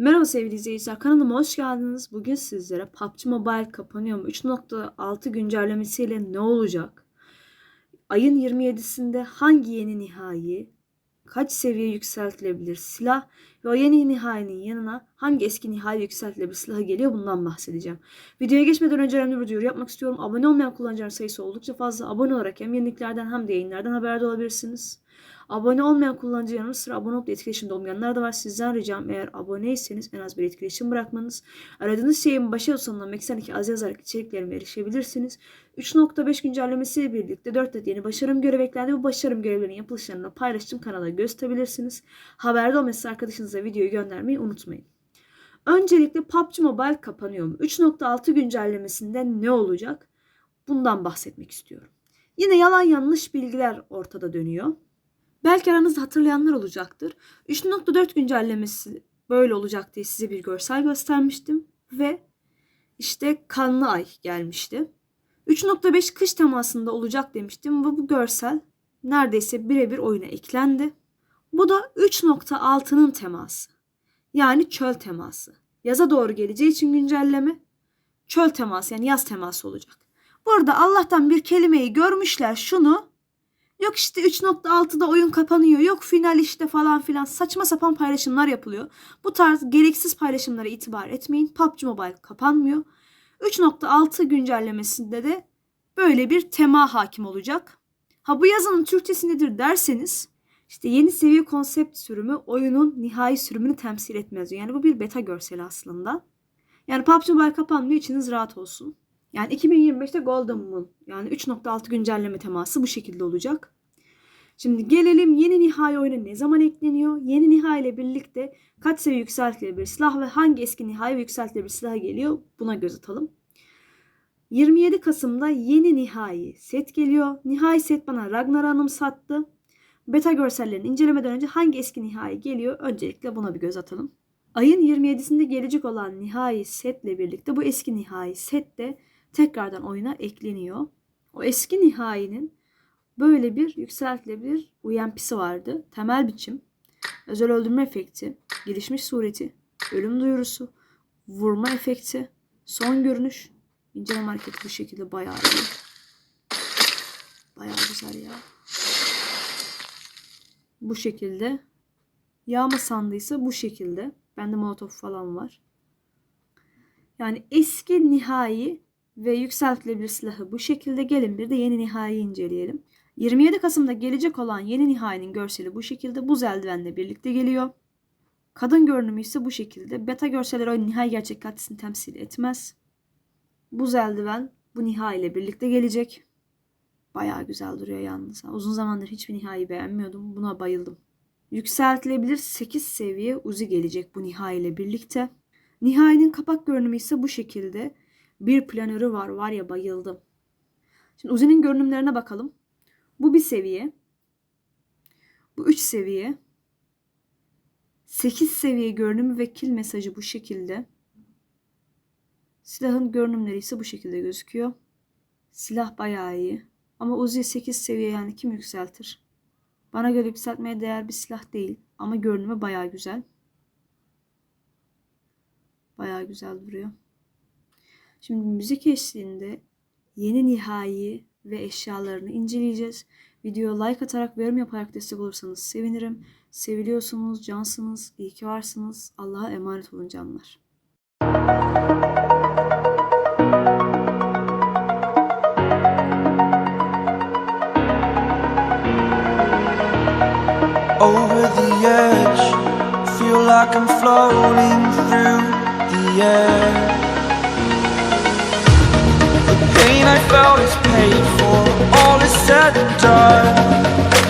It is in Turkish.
Merhaba sevgili izleyiciler kanalıma hoş geldiniz. Bugün sizlere PUBG Mobile kapanıyor mu? 3.6 güncellemesiyle ne olacak? Ayın 27'sinde hangi yeni nihai kaç seviye yükseltilebilir silah ve o yeni nihayinin yanına hangi eski nihai yükseltilebilir silahı geliyor bundan bahsedeceğim. Videoya geçmeden önce önemli bir duyuru yapmak istiyorum. Abone olmayan kullanıcıların sayısı oldukça fazla. Abone olarak hem yeniliklerden hem de yayınlardan haberdar olabilirsiniz. Abone olmayan kullanıcı yanı sıra abone olup etkileşimde olmayanlar da var. Sizden ricam eğer aboneyseniz en az bir etkileşim bırakmanız. Aradığınız şeyin başı sonuna eksenindeki az yazarak içeriklerime erişebilirsiniz. 3.5 güncellemesiyle birlikte 4 adet yeni başarım görevi eklendi. Bu başarım görevlerinin yapılışlarını paylaştığım kanala gösterebilirsiniz. Haberde olması arkadaşınıza videoyu göndermeyi unutmayın. Öncelikle PUBG Mobile kapanıyor mu? 3.6 güncellemesinde ne olacak? Bundan bahsetmek istiyorum. Yine yalan yanlış bilgiler ortada dönüyor. Belki aranızda hatırlayanlar olacaktır. 3.4 güncellemesi böyle olacak diye size bir görsel göstermiştim. Ve işte kanlı ay gelmişti. 3.5 kış temasında olacak demiştim ve bu görsel neredeyse birebir oyuna eklendi. Bu da 3.6'nın teması. Yani çöl teması. Yaza doğru geleceği için güncelleme çöl teması yani yaz teması olacak. Burada Allah'tan bir kelimeyi görmüşler şunu Yok işte 3.6'da oyun kapanıyor. Yok final işte falan filan. Saçma sapan paylaşımlar yapılıyor. Bu tarz gereksiz paylaşımlara itibar etmeyin. PUBG Mobile kapanmıyor. 3.6 güncellemesinde de böyle bir tema hakim olacak. Ha bu yazının Türkçesi nedir derseniz işte yeni seviye konsept sürümü oyunun nihai sürümünü temsil etmez. Yani bu bir beta görseli aslında. Yani PUBG Mobile kapanmıyor içiniz rahat olsun. Yani 2025'te Golden Moon yani 3.6 güncelleme teması bu şekilde olacak. Şimdi gelelim yeni nihai oyuna ne zaman ekleniyor? Yeni nihai ile birlikte kaç seviye yükseltilebilir silah ve hangi eski nihai ve yükseltilebilir silah geliyor? Buna göz atalım. 27 Kasım'da yeni nihai set geliyor. Nihai set bana Ragnar'ı anımsattı. Beta görsellerini incelemeden önce hangi eski nihai geliyor? Öncelikle buna bir göz atalım. Ayın 27'sinde gelecek olan nihai setle birlikte bu eski nihai set de tekrardan oyuna ekleniyor. O eski nihainin böyle bir yükseltilebilir UMP'si vardı. Temel biçim, özel öldürme efekti, gelişmiş sureti, ölüm duyurusu, vurma efekti, son görünüş, inceleme hareketi bu şekilde bayağı iyi. Bayağı güzel ya. Bu şekilde. Yağma sandıysa bu şekilde. Bende molotof falan var. Yani eski nihai ve yükseltilebilir silahı bu şekilde. Gelin bir de yeni nihai inceleyelim. 27 Kasım'da gelecek olan yeni nihayinin görseli bu şekilde. Buz eldivenle birlikte geliyor. Kadın görünümü ise bu şekilde. Beta görselleri o nihai gerçek kalitesini temsil etmez. Buz eldiven bu nihai ile birlikte gelecek. Bayağı güzel duruyor yalnız. Uzun zamandır hiçbir nihai beğenmiyordum. Buna bayıldım. Yükseltilebilir 8 seviye Uzi gelecek bu nihai ile birlikte. Nihai'nin kapak görünümü ise bu şekilde. Bir planörü var. Var ya bayıldım. Şimdi Uzi'nin görünümlerine bakalım. Bu bir seviye. Bu 3 seviye. 8 seviye görünümü ve kill mesajı bu şekilde. Silahın görünümleri ise bu şekilde gözüküyor. Silah bayağı iyi. Ama Uzi 8 seviye yani kim yükseltir? Bana göre yükseltmeye değer bir silah değil. Ama görünümü bayağı güzel. Bayağı güzel duruyor. Şimdi müzik eşliğinde yeni nihai ve eşyalarını inceleyeceğiz. Videoya like atarak ve yorum yaparak destek olursanız sevinirim. Seviliyorsunuz, cansınız, iyi ki varsınız. Allah'a emanet olun canlar. over the edge. Feel like I'm floating through the air. Pain I felt is paid for, all is said and done.